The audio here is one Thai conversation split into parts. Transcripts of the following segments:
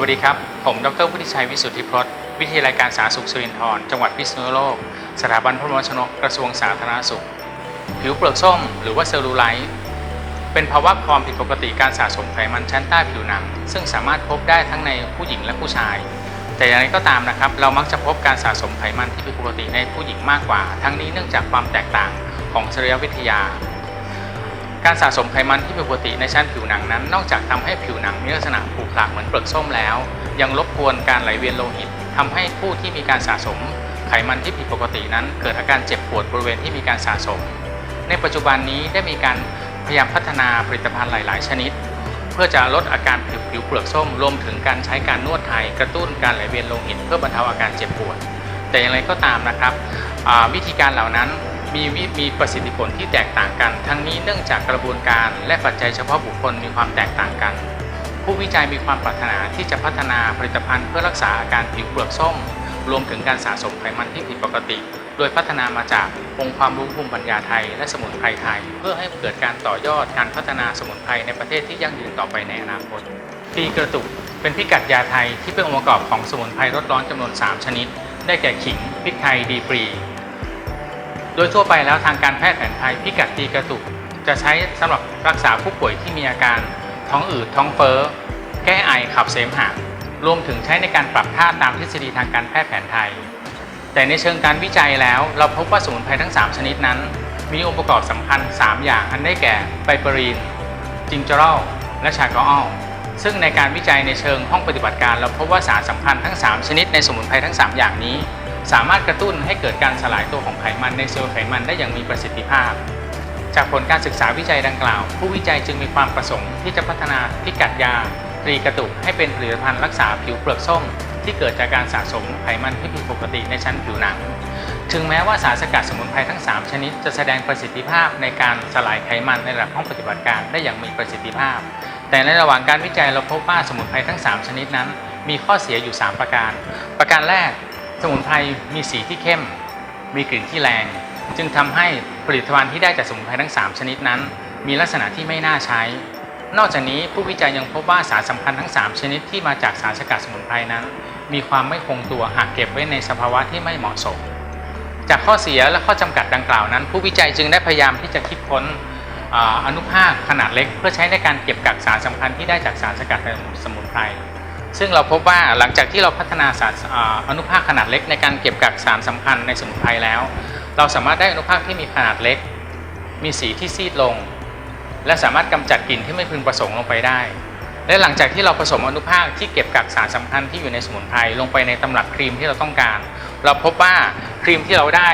วัสดีครับ ผมดรพุทธิชัยวิสุทธิพจน์วิทยาลัยการสาธารณสุขสิรินธรจังหวัดพิษณุโลก สถาบันพระมรชนกกระทรวงสาธารณสุข ผิวเปลือกส้มหรือว่าเซลลูไลท์เป็นภาวะความผิดปกติการสะสมไขมันชั้นใต้ผิวหนัง ซึ่งสามารถพบได้ทั้งในผู้หญิงและผู้ชาย แต่อย่างไรก็ตามนะครับ เรามักจะพบการสะสมไขมันที่ผิดปกติในผู้หญิงมากกว่า ทั้งนี้เนื่องจากความแตกต่างของศัลยวิทยา การสะสมไขมันที่ผิดปกติในชั้นผิวหนังนั้น นอกจากทำให้ผิวหนังมีลักษณะผุพลักเหมือนเปลือกส้มแล้ว ยังรบกวนการไหลเวียนโลหิตทำให้ผู้ที่มีการสะสม ไขมันที่ผิดปกตินั้น เกิดอาการเจ็บปวดบริเวณที่มีการสะสม ในปัจจุบันนี้ได้มีการพยายามพัฒนาผลิตภัณฑ์หลาย ๆ ชนิด เพื่อจะลดอาการผิวผิวเปลือกส้มรวมถึงการใช้การนวดไทยกระตุ้นการไหลเวียนโลหิต เพื่อบรรเทาอาการเจ็บปวด แต่อย่างไรก็ตามนะครับวิธีการเหล่านั้น มีวิมีประสิทธิผลที่แตกต่างกัน ทั้งนี้เนื่องจากกระบวนการและปัจจัยเฉพาะบุคคลมีความแตกต่างกัน ผู้วิจัยมีความปรารถนาที่จะพัฒนาผลิตภัณฑ์เพื่อรักษาอาการผิวเปลือกส้ม รวมถึงการสะสมไขมันที่ผิดปกติ โดยพัฒนามาจากองค์ความรู้ภูมิปัญญาไทย และสมุนไพรไทย เพื่อให้เกิดการต่อยอดการพัฒนาสมุนไพรในประเทศที่ยั่งยืนต่อไปในอนาคตปีกระตุกเป็นพิกัดยาไทยที่เป็นองค์ประกอบของสมุนไพรลดร้อนจำนวน 3 ชนิด ได้แก่ขิงพริกไทยดีปรี โดยทั่วไปแล้วทางการแพทย์แผนไทยพิกัดตีกระตุก จะใช้สำหรับรักษาผู้ป่วยที่มีอาการท้องอืดท้องเฟ้อ แก้ไอขับเสมหะรวมถึงใช้ในการปรับท่าตามทฤษฎีทางการแพทย์แผนไทย แต่ในเชิงการวิจัยแล้ว เราพบว่าสมุนไพรทั้ง 3 ชนิดนั้น มีองค์ประกอบสำคัญ 3 อย่างอันได้แก่ไบเปอรีน จิงเจอรัลและชากออลซึ่งในการวิจัยในเชิงห้องปฏิบัติการ เราพบว่าสารสำคัญทั้ง 3 ชนิดในสมุนไพรทั้ง 3 อย่างนี้ สามารถกระตุ้นให้เกิดการสลายตัวของไขมันในเซลล์ไขมันได้อย่างมีประสิทธิภาพ จากผลการศึกษาวิจัยดังกล่าว ผู้วิจัยจึงมีความประสงค์ที่จะพัฒนาพิกัดยาตรีกระตุกให้เป็นผลิตภัณฑ์รักษาผิวเปลือกส้ม ที่เกิดจากการสะสมไขมันที่ผิดปกติในชั้นผิวหนัง ถึงแม้ว่าสารสกัดสมุนไพรทั้ง 3 ชนิด จะแสดงประสิทธิภาพในการสลายไขมันในระดับห้องปฏิบัติการได้อย่างมีประสิทธิภาพ แต่ในระหว่างการวิจัยเราพบว่าสมุนไพรทั้ง 3 ชนิดนั้น มีข้อเสียอยู่ 3 ประการ ประการแรก สมุนไพรมีสีที่เข้ม มีกลิ่นที่แรง จึงทำให้ผลิตภัณฑ์ที่ได้จากสมุนไพรทั้ง 3 ชนิดนั้น มีลักษณะที่ไม่น่าใช้ นอกจากนี้ผู้วิจัยยังพบว่าสารสำคัญทั้ง 3 ชนิดที่มาจากสารสกัดสมุนไพรนั้น มีความไม่คงตัวหากเก็บไว้ในสภาวะที่ไม่เหมาะสม จากข้อเสียและข้อจำกัดดังกล่าวนั้น ผู้วิจัยจึงได้พยายามที่จะคิดค้นอนุภาคขนาดเล็ก เพื่อใช้ในการเก็บกักสารสำคัญที่ได้จากสารสกัดสมุนไพร ซึ่งเราพบว่าหลังจากที่เราพัฒนาสารอนุภาคขนาดเล็กในการเก็บกักสารสำคัญในสมุนไพรแล้ว เราสามารถได้อนุภาคที่มีขนาดเล็ก มีสีที่ซีดลง และสามารถกำจัดกลิ่นที่ไม่พึงประสงค์ลงไปได้ และหลังจากที่เราผสมอนุภาคที่เก็บกักสารสำคัญที่อยู่ในสมุนไพรลงไปในตำรับครีมที่เราต้องการ เราพบว่าครีมที่เราได้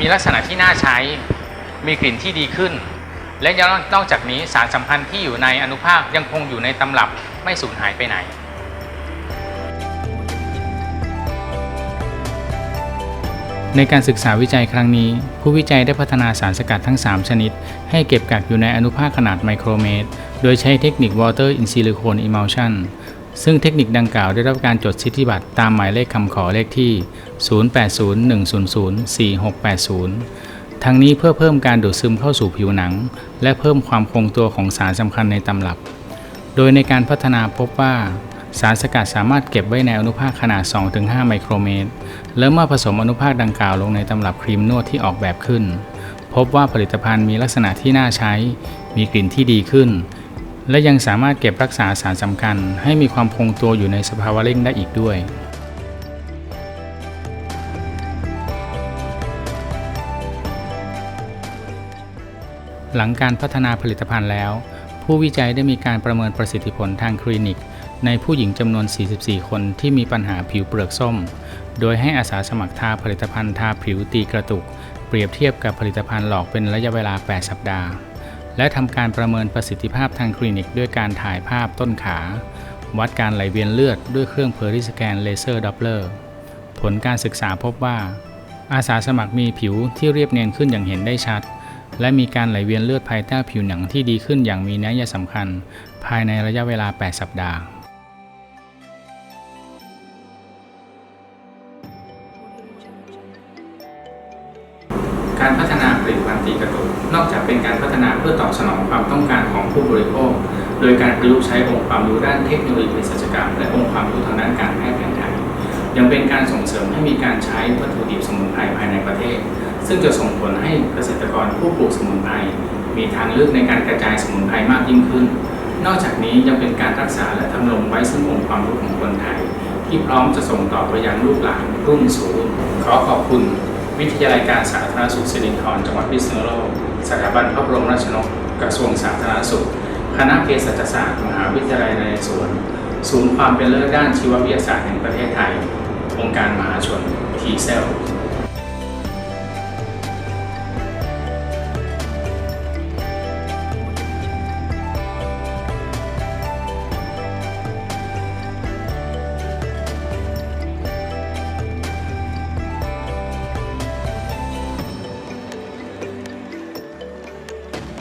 มีลักษณะที่น่าใช้ มีกลิ่นที่ดีขึ้น และยังนอกจากนี้สารสำคัญที่อยู่ในอนุภาคยังคงอยู่ในตำรับไม่สูญหายไปไหน ในการศึกษาวิจัยครั้งนี้ ผู้วิจัยได้พัฒนาสารสกัดทั้ง 3 ชนิด ให้เก็บกักอยู่ในอนุภาคขนาดไมโครเมตร โดยใช้เทคนิค Water in Silicone Emulsion ซึ่งเทคนิคดังกล่าวได้รับการจดสิทธิบัตรตามหมายเลขคำขอเลขที่ 0801004680 ทั้งนี้เพื่อเพิ่มการดูดซึมเข้าสู่ผิวหนัง และเพิ่มความคงตัวของสารสำคัญในตำรับ โดยในการพัฒนาพบว่า สารสกัดสามารถเก็บไว้ในอนุภาคขนาด 2-5 ไมโครเมตร และเมื่อผสมอนุภาคดังกล่าวลงในตำรับครีมนวดที่ออกแบบขึ้น พบว่าผลิตภัณฑ์มีลักษณะที่น่าใช้ มีกลิ่นที่ดีขึ้น และยังสามารถเก็บรักษาสารสำคัญ ให้มีความคงตัวอยู่ในสภาวะเร่งได้อีกด้วยหลังการพัฒนาผลิตภัณฑ์แล้ว ผู้วิจัยได้มีการประเมินประสิทธิผลทางคลินิก ในผู้หญิงจำนวน 44 คนที่มีปัญหาผิวเปลือกส้ม โดยให้อาสาสมัครทาผลิตภัณฑ์ทาผิวตีกระตุก เปรียบเทียบกับผลิตภัณฑ์หลอกเป็นระยะเวลา 8 สัปดาห์ และทำการประเมินประสิทธิภาพทางคลินิกด้วยการถ่ายภาพต้นขา วัดการไหลเวียนเลือดด้วยเครื่องเพอริสแกนเลเซอร์ดับเลอร์ ผลการศึกษาพบว่า อาสาสมัครมีผิวที่เรียบเนียนขึ้นอย่างเห็นได้ชัดและมีการไหลเวียนเลือดภายใต้ผิวหนังที่ดีขึ้นอย่างมีนัยสำคัญ ภายในระยะเวลา 8 สัปดาห์ เป็นการพัฒนาเพื่อตอบสนองความต้องการของผู้บริโภค โดยการประยุกต์ใช้องค์ความรู้ด้านเทคโนโลยีเภสัชกรรม และองค์ความรู้ทางด้านการแพทย์แผนไทยยังเป็นการส่งเสริมให้มีการใช้วัตถุดิบสมุนไพรภายในประเทศ ซึ่งจะส่งผลให้เกษตรกรผู้ปลูกสมุนไพรมีทางเลือกในการกระจายสมุนไพรมากยิ่งขึ้น นอกจากนี้ยังเป็นการรักษาและทำรงไว้ซึ่งองค์ความรู้ของคนไทย ที่พร้อมจะส่งต่อไปยังลูกหลานรุ่นสู่รุ่นขอขอบคุณ วิทยาลัยการสาธารณสุขสิรินธรจังหวัดพิษณุโลก สถาบันพระบรมราชนกกระทรวงสาธารณสุข คณะเภสัชศาสตร์มหาวิทยาลัยนเรศวรศูนย์ความเป็นเลิศด้านชีววิทยาศาสตร์แห่งประเทศไทย องค์การมหาชนทีเซล